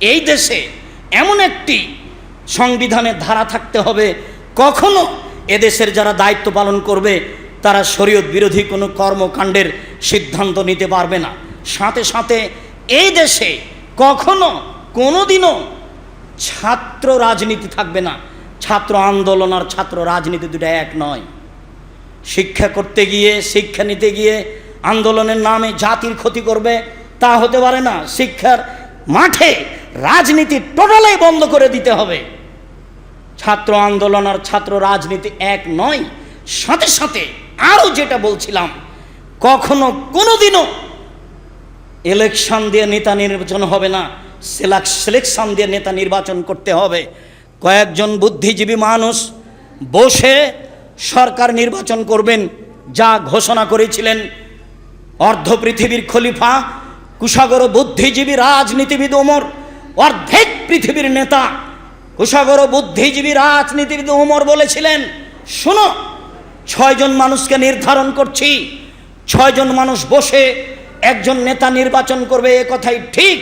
এই দেশে এমন একটি সংবিধানের ধারা থাকতে হবে, কখনো এদেশের যারা দায়িত্ব পালন করবে, তারা শরীয়ত বিরোধী কোনো কর্মকাণ্ডের সিদ্ধান্ত নিতে পারবে না। সাথে সাথে এই দেশে কখনো কোনোদিনও ছাত্র রাজনীতি থাকবে না। ছাত্র আন্দোলন আর ছাত্র রাজনীতি দুটো এক নয়। শিক্ষা করতে গিয়ে, শিক্ষা নিতে গিয়ে আন্দোলনের নামে জাতির ক্ষতি করবে, তা হতে পারে না। শিক্ষার মাঠে রাজনীতি টোটালাই বন্ধ করে দিতে হবে। ছাত্র আন্দোলন আর ছাত্র রাজনীতি এক নয়, সাথে সাথে আরও যেটা বলছিলাম, কখনো কোনোদিনও ইলেকশন দিয়ে নেতা নির্বাচন হবে না সিলেকশন দিয়ে নেতা নির্বাচন করতে হবে। কয়েকজন বুদ্ধিজীবী মানুষ বসে সরকার নির্বাচন করবেন, যা ঘোষণা করেছিলেন অর্ধ পৃথিবীর খলিফা, কুশাগর বুদ্ধিজীবী রাজনীতিবিদ ওমর। অর্ধেক পৃথিবীর নেতা কুশাগর বুদ্ধিজীবী রাজনীতিবিদ ওমর বলেছিলেন, শোনো, ছয়জন মানুষকে নির্ধারণ করছি, ছয়জন মানুষ বসে একজন নেতা নির্বাচন করবে, এ কথাই ঠিক।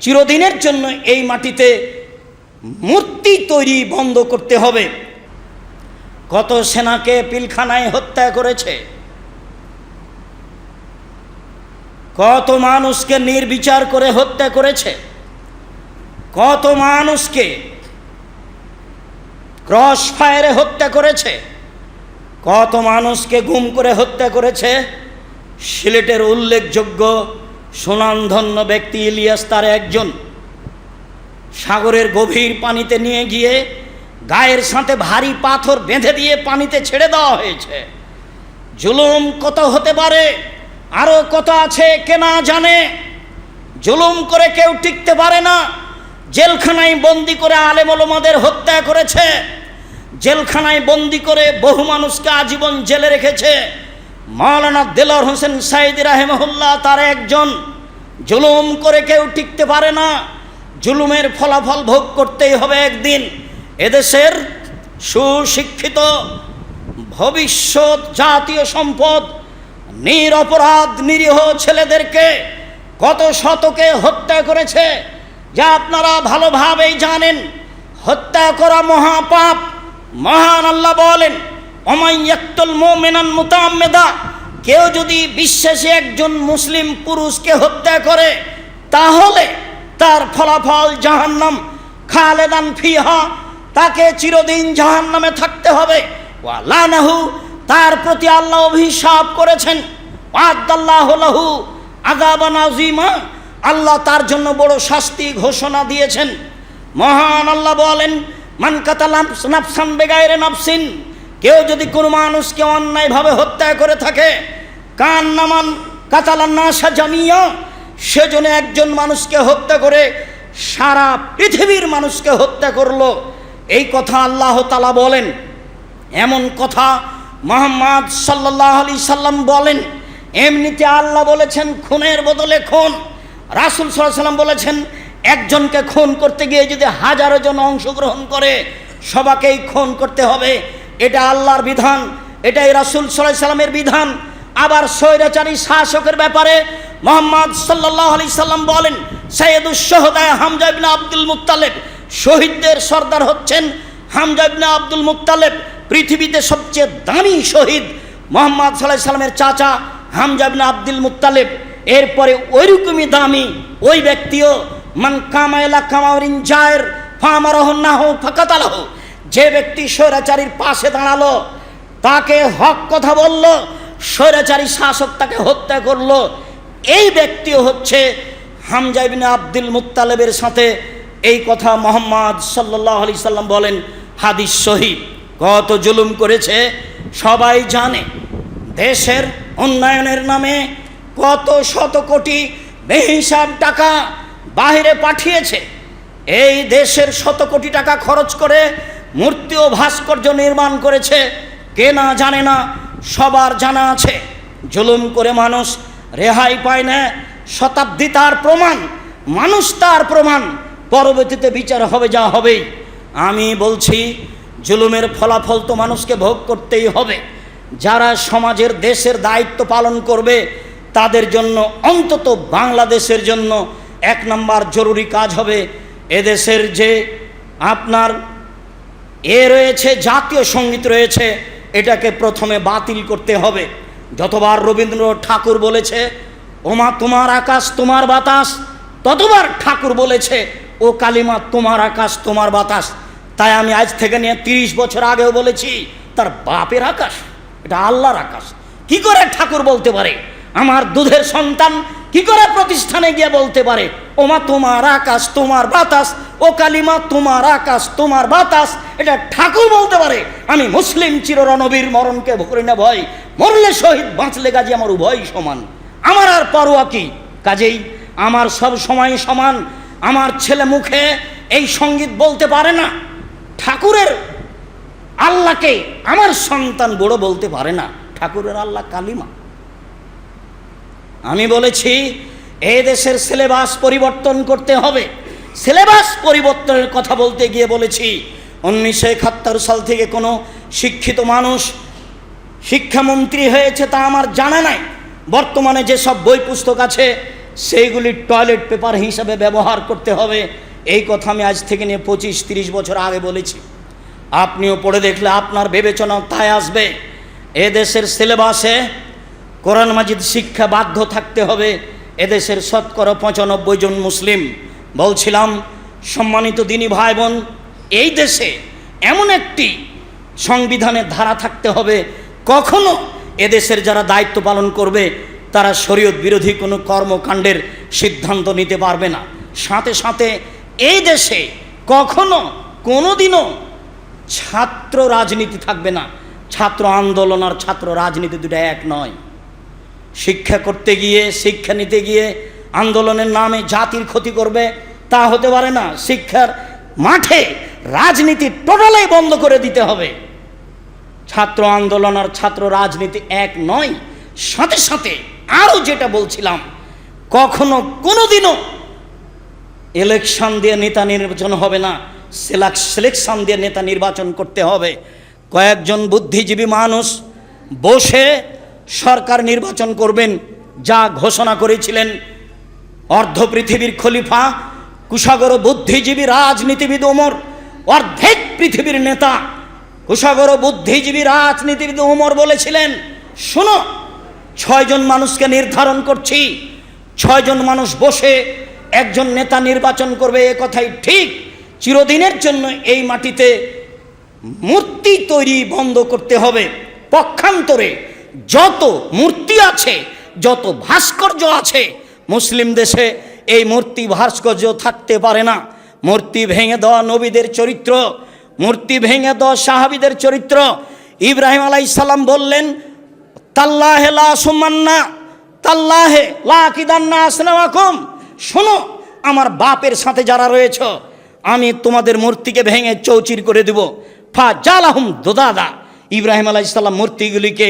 চিরদিনের জন্য এই মাটিতে মূর্তি তৈরি বন্ধ করতে হবে। কত সেনাকে পিলখানায় হত্যা করেছে? কত মানুষকে নির্বিচার করে হত্যা করেছে? কত মানুষকে ক্রস ফায়ারে হত্যা করেছে, কত মানুষকে গুম করে হত্যা করেছে, সিলেটের উল্লেখযোগ্য সুনামধন্য ব্যক্তি ইলিয়াস তার একজন। সাগরের গভীর পানিতে নিয়ে গিয়ে গায়ের সাথে ভারী পাথর বেঁধে দিয়ে পানিতে ছেড়ে দেওয়া হয়েছে। জুলুম কত হতে পারে আরও কত আছে কে না জানে, জুলুম করে কেউ টিকতে পারে না। জেলখানায় বন্দি করে আলেমলমাদের হত্যা করেছে। জেলখানায় বন্দি করে বহু মানুষকে আজীবন জেলে রেখেছে। মাওলানা দেলার হোসেন সাইদ রাহেমহুল্লাহ তার একজন। জুলুম করে কেউ টিকতে পারে না। জুলুমের ফলাফল ভোগ করতেই হবে একদিন। এদেশের সুশিক্ষিত, ভবিষ্যৎ জাতীয় সম্পদ, নিরপরাধ, নিরীহ ছেলেদেরকে কত শতকে হত্যা করেছে। যা আপনারা ভালোভাবেই জানেন, হত্যা করা মহাপাপ, মহান আল্লাহ বলেন অমাইয়াক্তুল মোমেনান মুতাম্মেদা কেউ যদি বিশ্বাসী একজন মুসলিম পুরুষকে হত্যা করে, তাহলে তার ফলাফল জাহান্নাম, খালেদান ফিহা, তাকে চিরদিন জাহান্নামে থাকতে হবে। ওয়ালানাহু তার প্রতি আল্লাহ অভিশাপ করেছেন। আদাল্লাহ লাহু আগাবান আজিমা আল্লাহ তার জন্য বড় শাস্তি ঘোষণা দিয়েছেন। মহান আল্লাহ বলেন, মান কাতালাম নাফসান বেগায়রে নাফসিন কেউ যদি কোনো মানুষকে অন্যায়ভাবে হত্যা করে থাকে, কান নামান কাতালান নাসা জামিয়া সেজন্য একজন মানুষকে হত্যা করে, সারা পৃথিবীর মানুষকে হত্যা করল। এই কথা আল্লাহ তালা বলেন। এমন কথা মোহাম্মদ সাল্লাহ আলি সাল্লাম বলেন। এমনিতে আল্লাহ বলেছেন, খুনের বদলে খুন। রাসুল সাল্লাম বলেছেন, একজনকে খুন করতে গিয়ে যদি হাজারো জন অংশগ্রহণ করে, সবাকেই খুন করতে হবে। এটা আল্লাহর বিধান, এটাই রাসুল সাল্লাহ সাল্লামের বিধান। আবার স্বৈরাচারী শাসকের ব্যাপারে মোহাম্মদ সাল্লাহ আলি সাল্লাম বলেন সৈয়দুসহদায় হামজা ইবনে আব্দুল মুত্তালেব, শহীদদের সর্দার হচ্ছেন হামজা ইবনে আব্দুল মুত্তালেব, পৃথিবীতে সবচেয়ে দামি শহীদ মোহাম্মদ সাল্লাহ সাল্লামের চাচা হামজা ইবনে আব্দুল মুত্তালেব। এরপরে ওইরকমই দামি ওই ব্যক্তিও, মান কামায়লা কামাউরিন জায়ের ফামারহন্নাহ ফাকাতালাহ। যে ব্যক্তি স্বৈরাচারীর পাশে দাঁড়াল, তাকে হক কথা বলল, স্বৈরাচারী শাসক তাকে হত্যা করল। এই ব্যক্তিও হচ্ছে হামজা ইবনে আব্দুল মুত্তালেবের সাথে এই কথা মোহাম্মদ সাল্লাহ আলি সাল্লাম বলেন, হাদিস শহীদ কত জুলুম করেছে, সবাই জানে। দেশের উন্নয়নের নামে কত শত কোটি বেহিসাব টাকা বাহিরে পাঠিয়েছে। এই দেশের শত কোটি টাকা খরচ করে মূর্তি ও ভাস্কর্য নির্মাণ করেছে। কে না জানে না, সবার জানা আছে। জুলুম করে মানুষ রেহাই পায় না। শতাব্দী তার প্রমাণ, মানুষ তার প্রমাণ। পরবর্তীতে বিচার হবে যা হবেই আমি বলছি, জুলুমের ফলাফল তো মানুষকে ভোগ করতেই হবে। যারা সমাজের দেশের দায়িত্ব পালন করবে তাদের জন্য, অন্তত বাংলাদেশের জন্য এক নম্বর জরুরি কাজ হবে এদেশের যে আপনার এ রয়েছে, জাতীয় সংগীত রয়েছে, এটাকে প্রথমে বাতিল করতে হবে। যতবার রবীন্দ্র ঠাকুর বলেছে, ওমা তোমার আকাশ, তোমার বাতাস, ততবার ঠাকুর বলেছে, ও কালিমা, তোমার আকাশ, তোমার বাতাস। তাই আমি আজ থেকে নিয়ে তিরিশ বছর আগেও বলেছি, তার বাপের আকাশ, এটা আল্লাহর আকাশ। কি করে ঠাকুর বলতে পারে? আমার দুধের সন্তান কি করে প্রতিষ্ঠানে গিয়ে বলতে পারে? ওমা, তোমার আকাশ, তোমার বাতাস, ও কালিমা, তোমার আকাশ, তোমার বাতাস। এটা ঠাকুর বলতে পারে। আমি মুসলিম চিররণবীর মরণকে ভরি না ভয় মরলে শহীদ, বাঁচলে গাজী আমার উভয় সমান। আমার আর পরোয়া কি? কাজেই আমার সব সময় সমান। আমার ছেলে মুখে এই সংগীত বলতে পারে না। ঠাকুরের আল্লাহকে আমার সন্তান বড় বলতে পারে না। ঠাকুরের আল্লাহ কালিমা। আমি বলেছি, এ দেশের সিলেবাস পরিবর্তন করতে হবে। সিলেবাস পরিবর্তনের কথা বলতে গিয়ে বলেছি, উনিশশো একাত্তর সাল থেকে কোনো শিক্ষিত মানুষ শিক্ষামন্ত্রী হয়েছে তা আমার জানা নাই। বর্তমানে যেসব বই পুস্তক আছে, সেইগুলি টয়লেট পেপার হিসাবে ব্যবহার করতে হবে। এই কথা আমি আজ থেকে নিয়ে পঁচিশ তিরিশ বছর আগে বলেছি। আপনিও পড়ে দেখলে আপনার বিবেচনা তাই আসবে। এদেশের সিলেবাসে কোরআন মাজিদ শিক্ষা বাধ্য থাকতে হবে। এদেশের শতকরা পঁচানব্বই জন মুসলিম। বলছিলাম, সম্মানিত দিনী ভাই বোন এই দেশে এমন একটি সংবিধানের ধারা থাকতে হবে। কখনো এদেশের যারা দায়িত্ব পালন করবে, তারা শরীয়ত বিরোধী কোনো কর্মকাণ্ডের সিদ্ধান্ত নিতে পারবে না। সাথে সাথে এই দেশে কখনো কোনোদিনও ছাত্র রাজনীতি থাকবে না। ছাত্র আন্দোলন আর ছাত্র রাজনীতি দুটো এক নয়। শিক্ষা করতে গিয়ে, শিক্ষা নিতে গিয়ে আন্দোলনের নামে জাতির ক্ষতি করবে, তা হতে পারে না। শিক্ষার মাঠে রাজনীতি টোটালাই বন্ধ করে দিতে হবে। ছাত্র আন্দোলন আর ছাত্র রাজনীতি এক নয়। সাথে সাথে আরও যেটা বলছিলাম, কখনো কোনোদিনও ইলেকশন দিয়ে নেতা নির্বাচন হবে না সিলেকশন দিয়ে নেতা নির্বাচন করতে হবে। কয়েকজন বুদ্ধিজীবী মানুষ বসে সরকার নির্বাচন করবেন, যা ঘোষণা করেছিলেন অর্ধ পৃথিবীর খলিফা কুশাগর বুদ্ধিজীবী রাজনীতিবিদ ওমর, অর্ধেক পৃথিবীর নেতা কুশাগর বুদ্ধিজীবী রাজনীতিবিদ ওমর বলেছিলেন, শোনো, ছয়জন মানুষকে নির্ধারণ করছি, ছয়জন মানুষ বসে একজন নেতা নির্বাচন করবে, এ কথাই ঠিক। চিরদিনের জন্য এই মাটিতে মূর্তি তৈরি বন্ধ করতে হবে। পক্ষান্তরে যত মূর্তি আছে, যত ভাস্কর্য আছে, মুসলিম দেশে এই মূর্তি ভাস্কর্য থাকতে পারে না। মূর্তি ভেঙে দেওয়া নবীদের চরিত্র, মূর্তি ভেঙে দেওয়া সাহাবিদের চরিত্র। ইব্রাহিম আলাইসাল্লাম বললেন, তাল্লাহে লা সুমান্না, তাল্লাহে লা কিদান্না আসনামাকুম শোনো, আমার বাপের সাথে যারা রয়েছ, আমি তোমাদের মূর্তিকে ভেঙে চৌচির করে দেব। ফা জালাহুম দোদাদা। ইব্রাহিম আলাইসাল্লাম মূর্তিগুলিকে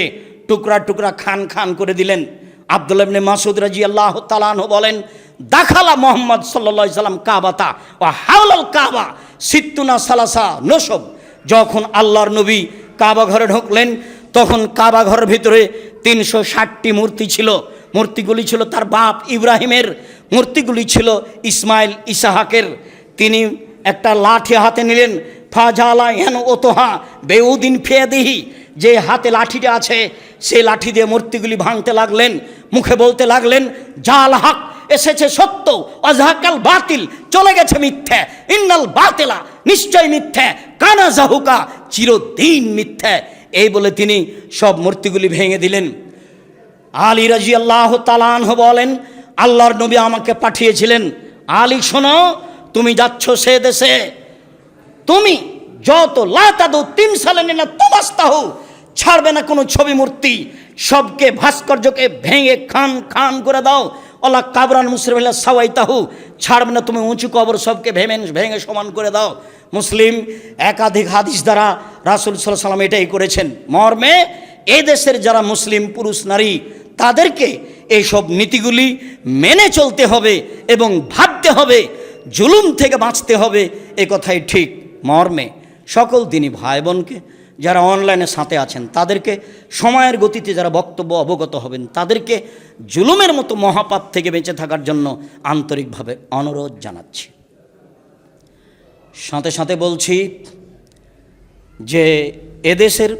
টুকরা টুকরা খান খান করে দিলেন। আব্দুল ইবনে মাসুদ রাজি আল্লাহ তালানহ বলেন, দাখালা মোহাম্মদ সাল্লা সাল্লাম কাবাতা ও হাওলাল কাবা সিত্তুনা সালাসা নসব। যখন আল্লাহর নবী কাবা ঘরে ঢুকলেন, তখন কাবা ঘরের ভিতরে তিনশো ষাটটি মূর্তি ছিল। মূর্তিগুলি ছিল তার বাপ ইব্রাহিমের, মূর্তিগুলি ছিল ইসমাইল ইসাহাকের। তিনি একটা লাঠি হাতে নিলেন, ফাজালা হেন ওতোহা বেউদিন ফেয়াদিহি। যে হাতে লাঠিটা আছে সেই লাঠি দিয়ে মূর্তিগুলি ভাঙতে লাগলেন, মুখে বলতে লাগলেন, জাল হাক, এসেছে সত্য অজাহাকাল বাতিল, চলে গেছে মিথ্যে, ইন্নাল বাতেলা, নিশ্চয় মিথ্যে, কানা জাহুকা, চিরদিন মিথ্যে। এই বলে তিনি সব মূর্তিগুলি ভেঙে দিলেন। আলী রাজি আল্লাহ তালানহ বলেন, আল্লাহর নবী আমাকে পাঠিয়েছিলেন। আলী, শোনো, তুমি যাচ্ছ সে দেশে। তুমি যত লাতাদু তিন সালে না তমাস্তাহু ছাড়বে না কোনো ছবি মূর্তি। সবকে ভাস্কর্যকে ভেঙে খান খান করে দাও। অলা কাবরান মুসলিম সাওয়াই তাহু ছাড়বে না তুমি উঁচু কবর, সবকে ভেঙে ভেঙে সমান করে দাও। মুসলিম একাধিক হাদিস দ্বারা রাসুল সাল্লাহ সাল্লাম এটাই করেছেন। মর্মে এ দেশের যারা মুসলিম পুরুষ, নারী, তাদেরকে এইসব নীতিগুলি মেনে চলতে হবে এবং ভাবতে হবে, জুলুম থেকে বাঁচতে হবে, এ কথাই ঠিক মর্মে। সকল দিনই ভাই বোনকে যারা অনলাইনে সাথে আছেন, তাদেরকে সময়ের গতিতে যারা বক্তব্য অবগত হবেন, তাদেরকে জুলুমের মতো মহাপাপ থেকে বেঁচে থাকার জন্য আন্তরিকভাবে অনুরোধ জানাচ্ছি। সাথে সাথে বলছি যে এদেশের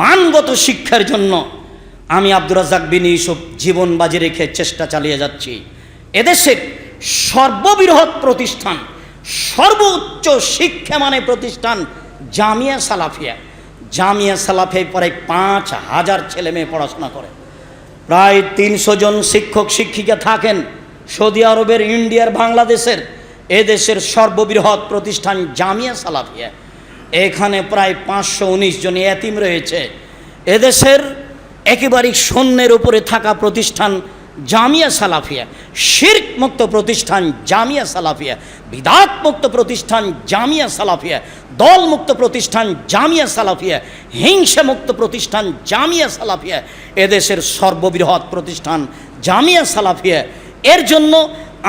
মানগত শিক্ষার জন্য আমি আব্দুর রাজাক বিন ইউসুফ জীবন বাজি রেখে চেষ্টা চালিয়ে যাচ্ছি। এদেশের সর্ববৃহৎ প্রতিষ্ঠান, সর্বোচ্চ শিক্ষা মানে প্রতিষ্ঠান জামিয়া সালাফিয়া। জামিয়া সালাফিয়ায় প্রায় পাঁচ হাজার ছেলে মেয়ে পড়াশোনা করে। প্রায় তিনশো জন শিক্ষক, শিক্ষিকা থাকেন। সৌদি আরবের, ইন্ডিয়ার, বাংলাদেশের, এদেশের সর্ববৃহৎ প্রতিষ্ঠান জামিয়া সালাফিয়া। এখানে প্রায় পাঁচশো উনিশ জন এতিম রয়েছে। এদেশের একেবারেই শূন্যের উপরে থাকা প্রতিষ্ঠান জামিয়া সালাফিয়া, শির্ক মুক্ত প্রতিষ্ঠান জামিয়া সালাফিয়া, বিদাত মুক্ত প্রতিষ্ঠান জামিয়া সালাফিয়া, দল মুক্ত প্রতিষ্ঠান জামিয়া সালাফিয়া, হিংসা মুক্ত প্রতিষ্ঠান জামিয়া সালাফিয়া, এদেশের সর্ববৃহৎ প্রতিষ্ঠান জামিয়া সালাফিয়া। এর জন্য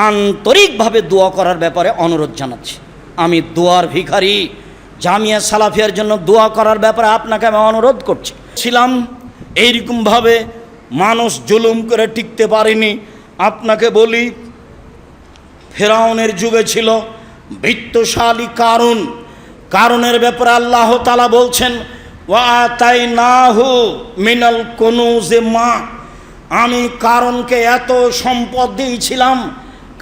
আন্তরিকভাবে দোয়া করার ব্যাপারে অনুরোধ জানাচ্ছি। আমি দোয়ার ভিখারি, জামিয়া সালাফিয়ার জন্য দোয়া করার ব্যাপারে আপনাকে আমি অনুরোধ করছি। ছিলাম এইরকমভাবে মানুষ জুলুম করে টিকতে পারেনি। আপনাকে বলি, ফেরাউনের যুগে ছিল বৃত্তশালী কারণ কারণের ব্যাপারে আল্লাহ তালা বলছেন ওয়া তাই না হু মিনাল কোনো যে মা। আমি কারণকে এত সম্পদ দিয়েছিলাম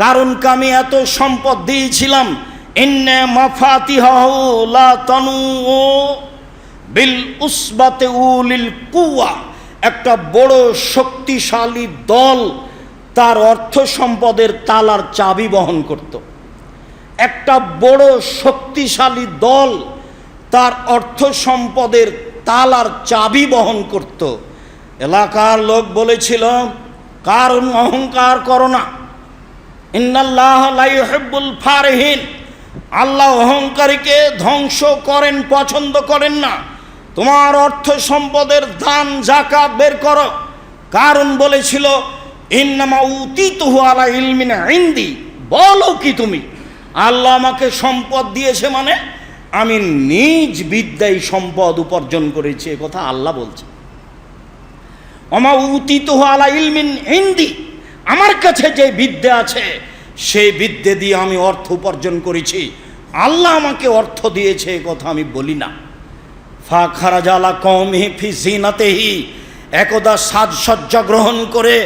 কারণকে আমি এত সম্পদ দিয়েছিলাম, ইন্নে মাফাতিহাহু লা তনু বিল উসবাতে উলিল কুয়া একটা বড় শক্তিশালী দল তার অর্থ সম্পদের তালার চাবি বহন করত। একটা বড় শক্তিশালী দল তার অর্থ সম্পদের তালার চাবি বহন করত। এলাকার লোক বলেছিল, কারণ অহংকার করো না। ইন্নাল্লাহ ফারহিন। আল্লাহ অহংকারীকে ধ্বংস করেন, পছন্দ করেন না। তোমার অর্থ সম্পদের দান, জাকাত বের করো। কারণ বলেছিল, ইন্নামা উতিতুহু আলা ইলমিনা ইন্দি। বলো কি তুমি? আল্লাহ আমাকে সম্পদ দিয়েছে মানে আমি নিজ বিদ্যায় সম্পদ উপার্জন করেছি, এ কথা আল্লাহ বলছে। অমা উতিতুহু আলা ইলমিন ইন্দি। আমার কাছে যে বিদ্যা আছে, সেই বিদ্যে দিয়ে আমি অর্থ উপার্জন করেছি। আল্লাহ আমাকে অর্থ দিয়েছে, এ কথা আমি বলি না। ফা খারাজালা কমহি ফি জিনাতেহি। একদা সাজসজ্জা গ্রহণ করে,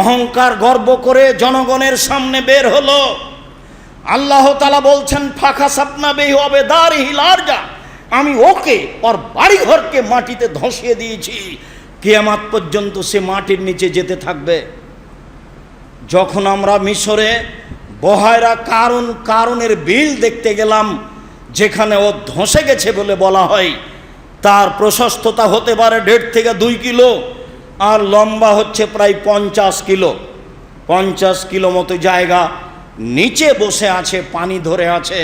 অহংকার গর্ব করে জনগণের সামনে বের হলো। আল্লাহ তালা বলছেন ফাঁকা সাপনা বেহি হবে দার হিলারজা আমি ওকে, ওর বাড়িঘরকে মাটিতে ধসিয়ে দিয়েছি। কেয়ামাত পর্যন্ত সে মাটির নিচে যেতে থাকবে। যখন আমরা মিশরে বহায়রা কারণ কারণের বিল দেখতে গেলাম, যেখানে ও ধসে গেছে বলে বলা হয় তার প্রশস্ততা হতে পারে দেড় থেকে দুই কিলো, আর লম্বা হচ্ছে প্রায় পঞ্চাশ কিলো। পঞ্চাশ কিলো মতো জায়গা, নিচে বসে আছে, পানি ধরে আছে,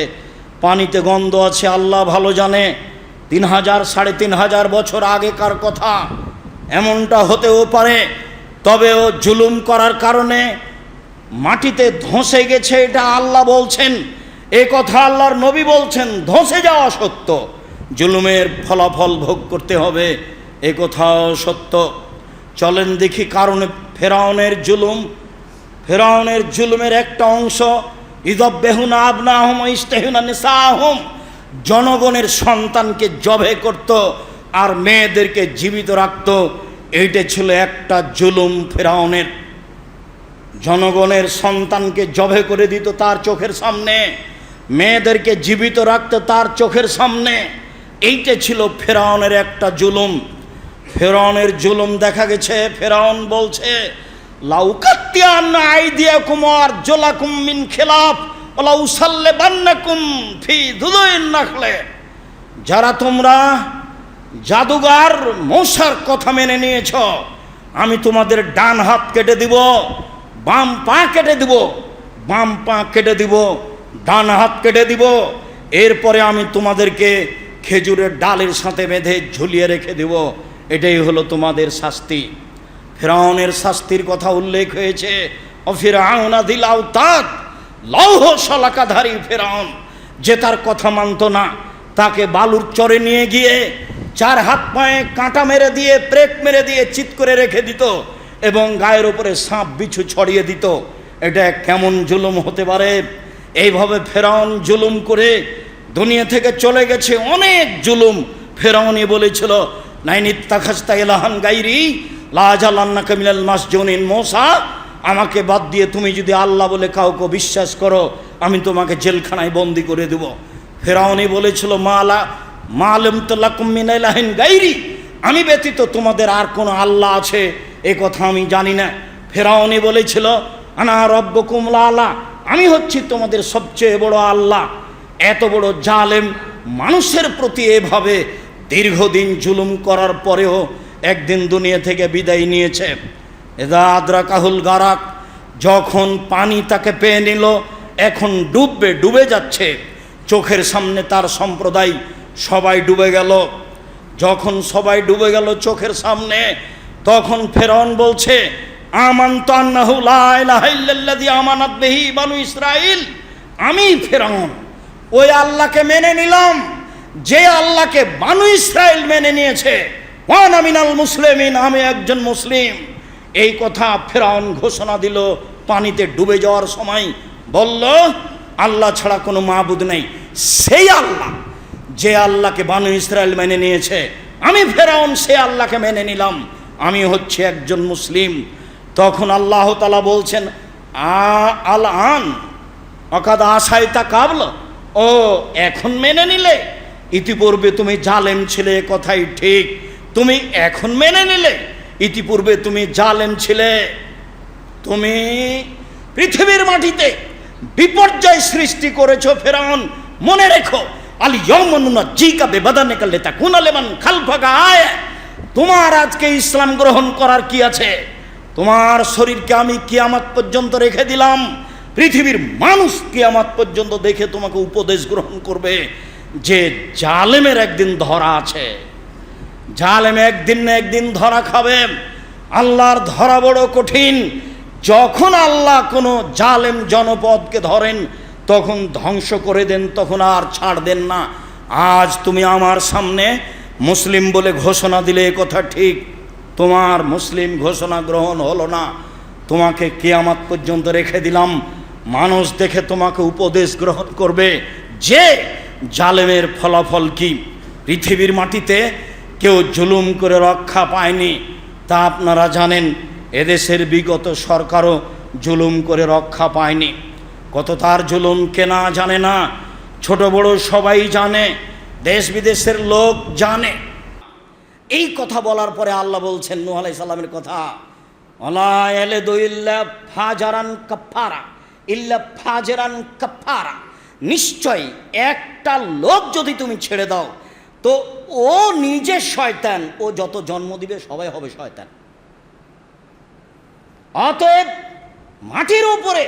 পানিতে গন্ধ আছে, আল্লাহ ভালো জানে। তিন হাজার, সাড়ে তিন হাজার বছর আগেকার কথা, এমনটা হতেও পারে। তবে ও জুলুম করার কারণে মাটিতে ধসে গেছে, এটা আল্লাহ বলছেন। এ কথা আল্লাহর নবী বলছেন, ধসে যাওয়া সত্য। জুলুমের ফলাফল ভোগ করতে হবে। এ কথাও সত্য। চলেন দেখি কারণে ফেরাউনের জুলুম। ফেরাউনের জুলুমের একটা অংশ ইদব বেহুনা আবনা আহম ইস্তেহুনা নিসা আহম জনগণের সন্তানকে জবে করত আর মেয়েদেরকে জীবিত রাখত। এইটা ছিল একটা জুলুম ফেরাউনের। জনগণের সন্তানকে জবে করে দিত তার চোখের সামনে। মেয়েদেরকে জীবিত রাখতো তার চোখের সামনে। এইটা ছিল ফেরাউনের একটা জুলুম। ফেরাউনের জুলুম দেখা গেছে, ফেরাউন বলছে লাউকাত্তিয়ান আইদিয়া কুমার জোলাকুম মিন খেলাফ লাউ সাল্লে বান্নাকুম ফি দুদইন নাখলে। যারা তোমরা জাদুগার মশার কথা মেনে নিয়েছ, আমি তোমাদের ডান হাত কেটে দিব, বাম পা কেটে দিব, বাম পা কেটে দিব, ডান হাত কেটে দিব। এরপরে আমি তোমাদেরকে খেজুরের ডালের সাথে বেঁধে ঝুলিয়ে রেখে দেব। এটাই হলো তোমাদের শাস্তি। ফেরাউনের শাস্তির কথা উল্লেখ হয়েছে। অফিরাউনা দিলাউ তাত লৌহ শলাকাধারী ফেরাউন, যে তার কথা মানত না, তাকে বালুর চরে নিয়ে গিয়ে চার হাত পায়ে কাঁটা মেরে দিয়ে প্রেক মেরে দিয়ে চিৎ করে রেখে দিত এবং গায়ের উপরে সাপ বিছু ছড়িয়ে দিত। এটা কেমন জুলুম হতে পারে? এইভাবে ফেরাউন জুলুম করে দুনিয়া থেকে চলে গেছে অনেক জুলুম। ফেরাউনই বলেছিল নাইনিত্তা খাস্তা এলাহান গাইরি লাজালান্না কামিলাল মাসজনিন মোসা, আমাকে বাদ দিয়ে তুমি যদি আল্লাহ বলে কাউকে বিশ্বাস করো, আমি তোমাকে জেলখানায় বন্দি করে দেব। ফেরাউনি বলেছিল, মালা, মালম তোল্লাকুমিনাইলাহিন গাইরি, আমি ব্যতীত তোমাদের আর কোনো আল্লাহ আছে, এ কথা আমি জানি না। ফেরাউনি বলেছিল, আনা রব্ব কুমলা আল্লাহ আমি হচ্ছি তোমাদের সবচেয়ে বড় আল্লাহ এত বড় জালেম মানুষের প্রতি এভাবে দীর্ঘদিন জুলুম করার পরেও একদিন দুনিয়া থেকে বিদায় নিয়েছে। এদা আদ্রা কাহুল গারাক, যখন পানি তাকে পেয়ে নিল, এখন ডুববে, ডুবে যাচ্ছে। চোখের সামনে তার সম্প্রদায় সবাই ডুবে গেল। যখন সবাই ডুবে গেল চোখের সামনে, তখন ফেরন বলছে আমান তো আন্নাহু লা ইলাহা ইল্লাল্লাযী আমানাত বিহি বানু ইসরাইল আমি ফেরাউন। ওই আল্লাহকে মেনে নিলাম। যে আল্লাহকে বানু ইসরাইল মেনে নিয়েছে। ওয়ান আমিনাল মুসলিমিন, আমি একজন মুসলিম। এই কথা ফেরাউন ঘোষণা দিল, পানিতে ডুবে যাওয়ার সময়। বলল, আল্লাহ ছাড়া কোনো মাহবুদ নেই। সেই আল্লাহ, যে আল্লাহকে বানু ইসরায়েল মেনে নিয়েছে। আমি ফেরাউন, সে আল্লাহকে মেনে নিলাম। আমি হচ্ছে একজন মুসলিম। তখন আল্লাহ তালা বলছেন আল আন অকাদ আশায় তা কাবল। ও, এখন মেনে নিলে। ইতিপূর্বে তুমি জালেম ছিলে কথাই ঠিক। তুমি এখন মেনে নিলে। ইতিপূর্বে তুমি জালেম ছিলে। তুমি পৃথিবীর মাটিতে বিপর্যয় সৃষ্টি করেছ, ফেরাউন। মনে রেখো, আল ইয়মনুনা জিকা বেবাদানে কালে তা কুনালেমান খালফাগা আয়। তোমার আজকে ইসলাম গ্রহণ করার কি আছে? তোমার শরীরকে আমি কিয়ামত পর্যন্ত রেখে দিলাম। পৃথিবীর মানুষ কিয়ামত পর্যন্ত দেখে তোমাকে উপদেশ গ্রহণ করবে যে জালেমের একদিন ধরা আছে। জালেম একদিন না একদিন ধরা খাবে। আল্লাহর ধরা বড় কঠিন। যখন আল্লাহ কোনো জালেম জনপদকে ধরেন, তখন ধ্বংস করে দেন, তখন আর ছাড় দেন না। আজ তুমি আমার সামনে মুসলিম বলে ঘোষণা দিলে কথা ঠিক। তোমার মুসলিম ঘোষণা গ্রহণ হলো না। তোমাকে কেয়ামাত পর্যন্ত রেখে দিলাম। মানুষ দেখে তোমাকে উপদেশ গ্রহণ করবে যে জালেমের ফলাফল কি। পৃথিবীর মাটিতে কেউ জুলুম করে রক্ষা পায়নি, তা আপনারা জানেন, এদেশের বিগত সরকারও জুলুম করে রক্ষা পায়নি। কত তার জুলুম কেনা জানে না, ছোট বড় সবাই জানে, দেশ বিদেশের লোক জানে। এই কথা বলার পরে আল্লাহ বলছেন, নূহ সাল্লামের কথা অলা এলে দইল্লা ফাজারান কাফারা ইল্লা ফাজেরান কাফারা নিশ্চয় একটা লোক যদি তুমি ছেড়ে দাও, তো ও নিজে শয়তান, ও যত জন্ম দিবে সবাই হবে শয়তান। অতএব মাটির উপরে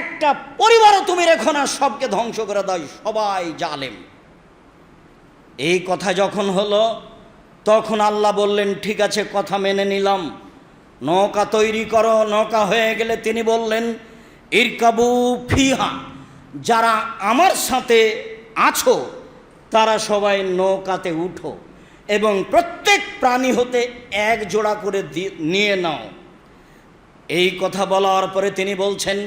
একটা পরিবারও তুমি রেখো না, সবকে ধ্বংস করে দাও, সবাই জালেম। এই কথা যখন হলো, তখন আল্লাহ বললেন, ঠিক আছে, কথা মেনে নিলাম। নৌকা তৈরি করো, নৌকা হয়ে গেলে তিনি বললেন ইরকাবু ফিহা, যারা আমার সাথে আছো, তারা সবাই নৌকাতে উঠো এবং প্রত্যেক প্রাণী হতে এক জোড়া করে নিয়ে নাও। এই কথা বলার পরে তিনি বলছেন,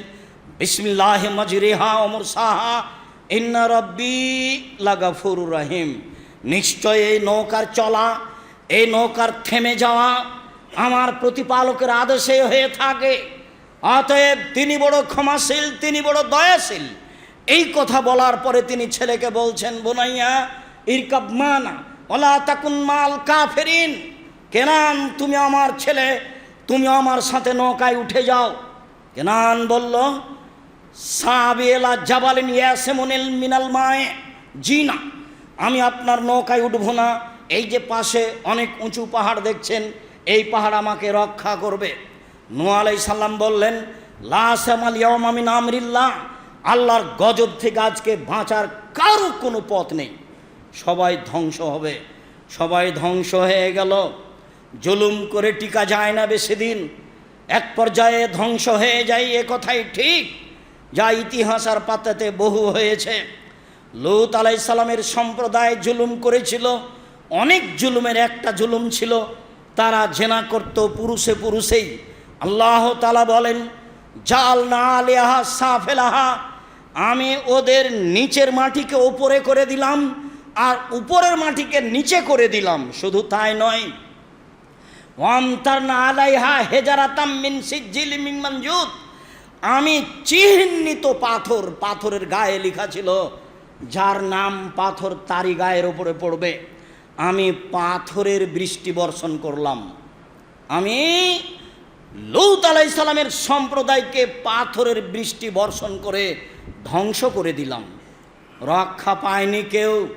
বিসমিল্লাহ মজরিহা অমর সাহা ইন্না রব্বি লাগাফুর রাহিম। নিশ্চয় এই নৌকার চলা, এই নৌকার থেমে যাওয়া আমার প্রতিপালকের আদেশে হয়ে থাকে। অতএব তিনি বড় ক্ষমাশীল, তিনি বড় দয়াশীল। এই কথা বলার পরে তিনি ছেলেকে বলছেন, বোনাইয়া, ইরকাব মানা ওলা তাকুন মাল কাফেরিন। কেনান, তুমি আমার ছেলে, তুমি আমার সাথে নৌকায় উঠে যাও। কেনান বলল সাবিয়েলা জাবালিন ইয়াসেমনিল মিনাল মায়ে জি না আমি আপনার নৌকায় উঠবো না। এই যে পাশে অনেক উঁচু পাহাড় দেখছেন, এই পাহাড় আমাকে রক্ষা করবে। নোয়া সাল্লাম বললেন লাসামাল আল্লাহর গজব থেকে আজকে বাঁচার কারও কোনো পথ নেই। সবাই ধ্বংস হবে, সবাই ধ্বংস হয়ে গেল। জুলুম করে টিকা যায় না বেশি দিন। এক পর্যায়ে ধ্বংস হয়ে যায়, এ কথাই ঠিক। যা ইতিহাস আর পাতাতে বহু হয়েছে। লুত আলাইসাল্লামের সম্প্রদায় জুলুম করেছিল, অনেক জুলুমের একটা জুলুম ছিল, তারা জেনা করত পুরুষে পুরুষেই। আল্লাহ তালা বলেন, জাল না আলিয়াহা সাফেলাহা। আমি ওদের নিচের মাটিকে ওপরে করে দিলাম আর উপরের মাটিকে নিচে করে দিলাম। শুধু তাই নয় ওয়ামতারনা আলাইহা হেজারাতাম মিন সিজ্জিল মিন মঞ্জুত আমি চিহ্নিত পাথর, পাথরের গায়ে লেখা ছিল, যার নাম পাথর তারি গায়ের ওপরে পড়বে। আমি পাথরের বৃষ্টি বর্ষণ করলাম। আমি লৌত আলাই সালামের সম্প্রদায়কে পাথরের বৃষ্টি বর্ষণ করে ধ্বংস করে দিলাম। রক্ষা পায়নি কেউ।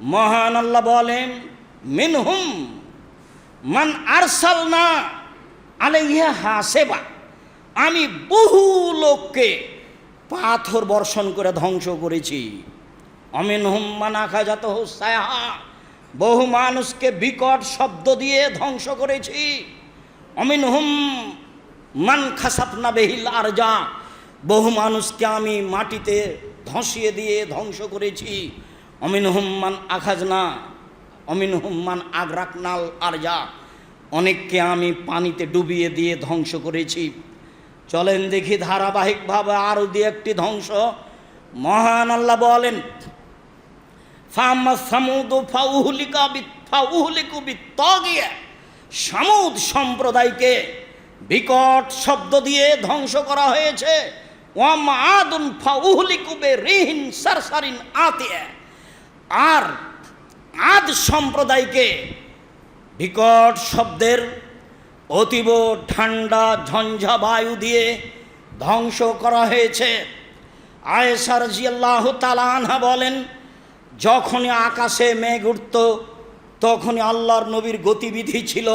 মহান আল্লাহ বলেন, মিনহুম মান আরসাল না আলাইহা হাসেবা। আমি বহু লোককে পাথর বর্ষণ করে ধ্বংস করেছি। অমিন হুম্মান আখা যাত বহু মানুষকে বিকট শব্দ দিয়ে ধ্বংস করেছি। অমিন হুম মান খাসাপনা বেহিল আর যা বহু মানুষকে আমি মাটিতে ধসিয়ে দিয়ে ধ্বংস করেছি। অমিন হুম্মান আখাজনা অমিন হুম্মান আগ্রাকনাল আর যা অনেককে আমি পানিতে ডুবিয়ে দিয়ে ধ্বংস করেছি। চলেন দেখি ধারাবাহিকভাবে আরও দিয়ে একটি ধ্বংস। মহান আল্লাহ বলেন সামুদ সম্প্রদায়কে বিকট শব্দ দিয়ে ধ্বংস করা হয়েছে। ওয়াম আদুন ফাউহুলিকু বে রিহিন সারসারিন আতিয়া। আর আদ সম্প্রদায়কে বিকট শব্দের অতীব ঠান্ডা ঝঞ্ঝা বায়ু দিয়ে ধ্বংস করা হয়েছে। আয়েসার জিয়াল্লাহ তালানহা বলেন, যখনই আকাশে মেঘ উঠত, তখনই আল্লাহর নবীর গতিবিধি ছিল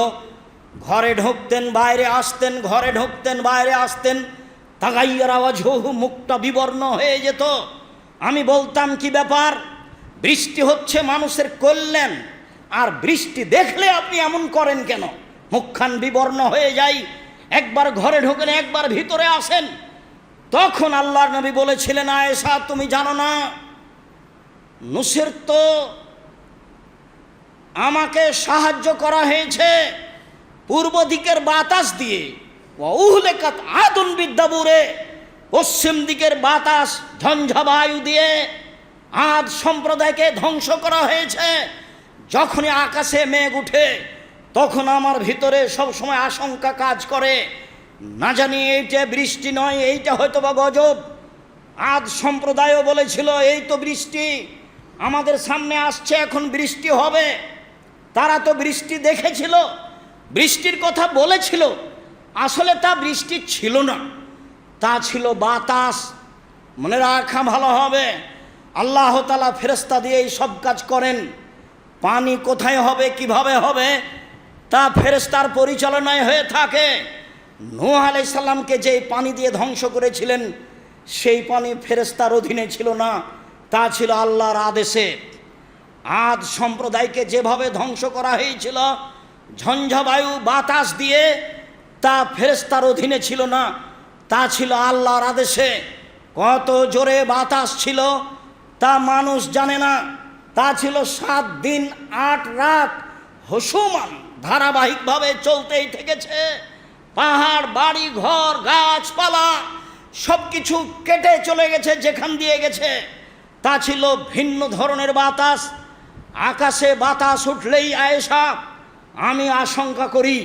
ঘরে ঢুকতেন, বাইরে আসতেন, ঘরে ঢুকতেন, বাইরে আসতেন, তাগাইয়ার আওয়াজ হু মুখটা বিবর্ণ হয়ে যেত। আমি বলতাম, কি ব্যাপার? বৃষ্টি হচ্ছে, মানুষের কল্যাণ। আর বৃষ্টি দেখলে আপনি এমন করেন কেন? মুখখান বিবর্ণ হয়ে যায়। একবার ঘরে ঢোকেন, একবার ভিতরে আসেন। তখন আল্লাহর নবী বলেছিলেন, আয়েশা, তুমি জানো না নুসের তো আমাকে সাহায্য করা হয়েছে। পূর্ব দিকের বাতাস দিয়ে উহলেকাত আদুন বিদ্যাপুরে পশ্চিম দিকের বাতাস ঝঞ্ঝা বায়ু দিয়ে আদ সম্প্রদায়কে ধ্বংস করা হয়েছে। যখনই আকাশে মেঘ উঠে, তখন আমার ভিতরে সব সময় আশঙ্কা কাজ করে। না জানি এইটা বৃষ্টি নয়, এইটা হয়তো বা গজব। আদ সম্প্রদায়ও বলেছিল, এই তো বৃষ্টি, আমাদের সামনে আসছে, এখন বৃষ্টি হবে। তারা তো বৃষ্টি দেখেছিল বৃষ্টির কথা বলেছিল, আসলে তা বৃষ্টি ছিল না। তা ছিল বাতাস। মনে রাখা ভালো হবে। আল্লাহ তালা ফেরস্তা দিয়ে এই সব কাজ করেন। পানি কোথায় হবে, কীভাবে হবে, তা ফেরেস্তার পরিচালনায় হয়ে থাকে। নূহ আলাইসাল্লামকে যেই পানি দিয়ে ধ্বংস করেছিলেন, সেই পানি ফেরেস্তার অধীনে ছিল না, তা ছিল আল্লাহর আদেশে। আদ সম্প্রদায়কে যেভাবে ধ্বংস করা হয়েছিল ঝঞ্ঝাবায়ু বাতাস দিয়ে তা ফেরেস্তার অধীনে ছিল না, তা ছিল আল্লাহর আদেশে। কত জোরে বাতাস ছিল, তা মানুষ জানে না। তা ছিল সাত দিন, আট রাত। হসুমান ধারাবাহিকভাবে চলতেই থেকেছে। পাহাড়, বাড়ি, ঘর, গাছপালা সব কিছু কেটে চলে গেছে, যেখান দিয়ে গেছে। তা ছিল ভিন্ন ধরনের বাতাস। আকাশে বাতাস উঠলেই আয়েশা আমি আশঙ্কা করি,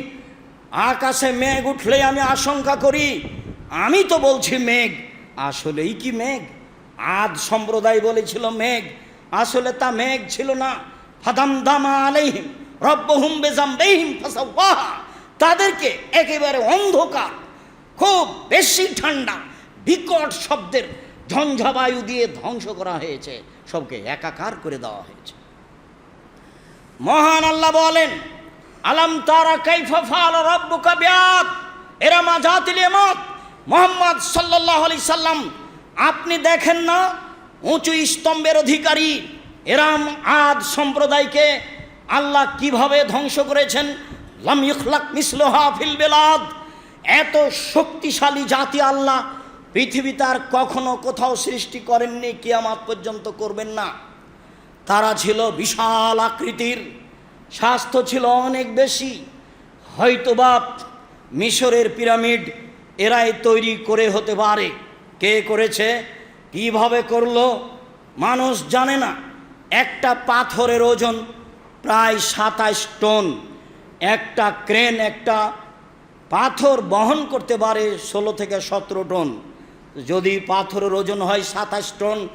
আকাশে মেঘ উঠলে আমি আশঙ্কা করি। আমি তো বলছি মেঘ, আসলেই কি মেঘ? আদ সম্প্রদায় বলেছিল মেঘ, আসলে তা মেঘ ছিল না। ফাদাম দামা আলাইহিম, রব্বহুম বেজাম বেহিম তাদেরকে একেবারে অন্ধকার, খুব বেশি ঠান্ডা, বিকট শব্দের ঝঞ্ঝাবায়ু দিয়ে ধ্বংস করা হয়েছে। সবকে একাকার করে দেওয়া হয়েছে। মহান আল্লাহ বলেন আলাম তারা কাইফা ফাল রব্বুকা বিআদ। এরামা জাতিল ইমাদ মোহাম্মদ সাল্লাল্লাহু আলাইহি সাল্লাম, আপনি দেখেন না? উঁচু স্তম্ভের অধিকারী। এরাম আদ সম্প্রদায়কে আল্লাহ কীভাবে ধ্বংস করেছেন? লাম ইখলাক মিসলুহা ফিল বেলাদ। এত শক্তিশালী জাতি আল্লাহ পৃথিবী তার কখনো কোথাও সৃষ্টি করেননি, কিয়ামাত পর্যন্ত করবেন না। তারা ছিল বিশাল আকৃতির। স্বাস্থ্য ছিল অনেক বেশি। হয়তো হয়তোবা মিশরের পিরামিড এরাই তৈরি করে হতে পারে। কে করেছে? কীভাবে করল? মানুষ জানে না। একটা পাথরের ওজন প্রায় সাতাশ টন। একটা ক্রেন, একটা পাথর বহন করতে পারে ষোলো থেকে সতেরো টন। যদি পাথরের ওজন হয় সাতাশ টন,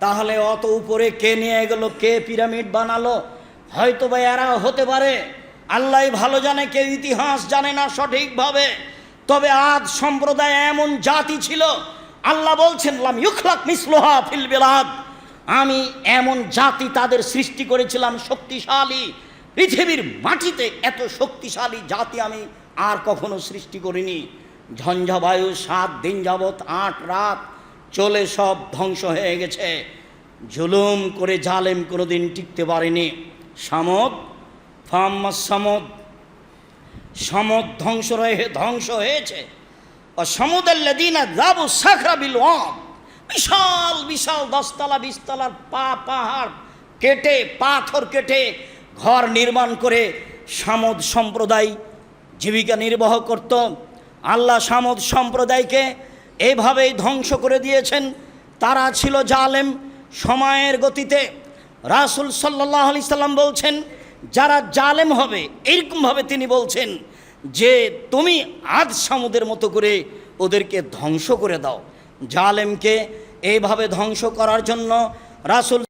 তাহলে অত উপরে কে নিয়ে গেল? কে পিরামিড বানালো? হয়তো বা এরা হতে পারে। আল্লাহ ভালো জানে, কেউ ইতিহাস জানে না সঠিকভাবে। তবে আজ সম্প্রদায় এমন জাতি ছিল, আল্লাহ বলছেন আমি এমন জাতি তাদের সৃষ্টি করেছিলাম শক্তিশালী। পৃথিবীর মাটিতে এত শক্তিশালী জাতি আমি আর কখনো সৃষ্টি করিনি। ঝঞ্ঝাবায়ু সাত দিন যাবৎ, আট রাত চলে সব ধ্বংস হয়ে গেছে। জুলুম করে জালেম কোনোদিন টিকতে পারেনি। সামদ ফাম্মা সামদ। সমদ ধ্বংস রয়ে ধ্বংস হয়েছে। ও সমুদাল্লাদিনা যাবু সাখরা বিল বিশাল বিশাল দশতলা, বিশতলার পা পাহাড় কেটে, পাথর কেটে ঘর নির্মাণ করে সামদ সম্প্রদায় জীবিকা নির্বাহ করত। আল্লাহ সামদ সম্প্রদায়কে এভাবেই ধ্বংস করে দিয়েছেন। তারা ছিল জালেম। সময়ের গতিতে রাসুল সাল্লাহ আলি সাল্লাম বলছেন, যারা জালেম হবে এরকমভাবে তিনি বলছেন যে, তুমি আজ সামুদের মতো করে ওদেরকে ধ্বংস করে দাও। জালেমকে এইভাবে ধ্বংস করার জন্য রাসুল